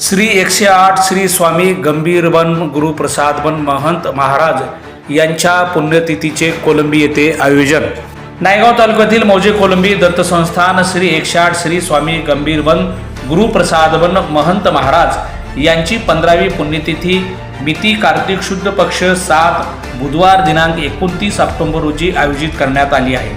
श्री एकशे आठ श्री स्वामी गंभीरबन गुरुप्रसादबन महंत महाराज यांच्या पुण्यतिथीचे कोलंबी येथे आयोजन. नायगाव तालुक्यातील मौजे कोलंबी दत्तसंस्थान श्री एकशे आठ श्री स्वामी गंभीरबन गुरुप्रसादबन महंत महाराज यांची पंधरावी पुण्यतिथी मिती कार्तिक शुद्ध पक्ष सात बुधवार दिनांक एकोणतीस ऑक्टोंबर रोजी आयोजित करण्यात आली आहे.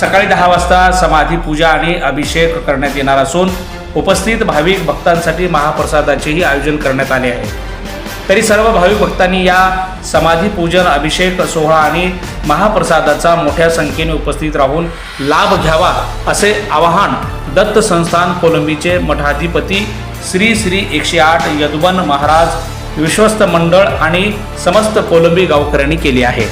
सकाळी दहा वाजता समाधी पूजा आणि अभिषेक करण्यात येणार असून उपस्थित भाविक भक्तांसाठी महाप्रसादाचेही आयोजन करण्यात आले आहे. तरी सर्व भाविक भक्तांनी या समाधी पूजन अभिषेक सोहळा आणि महाप्रसादाचा मोठ्या संख्येने उपस्थित राहून लाभ घ्यावा असे आवाहन दत्त संस्थान कोलंबीचे मठाधिपती श्री श्री एकशे आठ यदुवन महाराज विश्वस्त मंडळ आणि समस्त कोलंबी गावकऱ्यांनी केले आहे.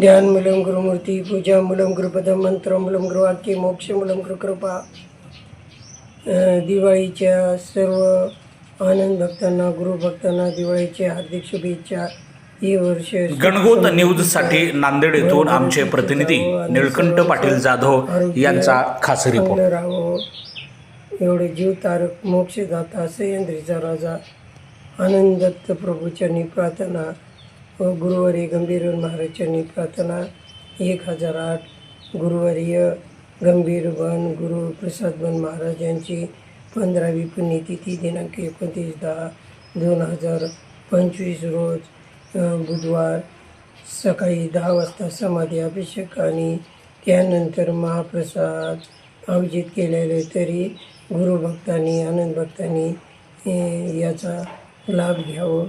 ध्यान मूलम गुरुमूर्ती पूजा मूलम गुरुपदम मंत्र मूलम गुरुवाक्य मोक्ष मूलम गुरुकृपा दिवाळीच्या सर्व आनंद भक्तांना गुरुभक्तांना दिवाळीच्या हार्दिक शुभेच्छा. ही वर्ष गणगोत न्यूजसाठी नांदेड येथून आमचे प्रतिनिधी निळकंठ पाटील जाधव यांचा खास रिपोर्ट राहावं. एवढे जीव तारक मोक्षदाता सह्याद्रीचा राजा. आनंद दत्त प्रभूच्यांनी प्रार्थना गुरुवारी गंभीर महाराजांनी प्रार्थना एक हजार आठ गुरुवारीय गंभीर बन गुरु प्रसाद बन महाराज यांची पंधरावी पुण्यतिथी दिनांक एकोणतीस दहा दोन हजार पंचवीस रोज बुधवार सकाळी दहा वाजता समाधी अभिषेक आणि त्यानंतर महाप्रसाद आयोजित केलेले तरी गुरुभक्तांनी आनंद भक्तांनी याचा लाभ घ्यावं.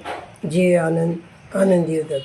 जे आनंद आनंदी होतात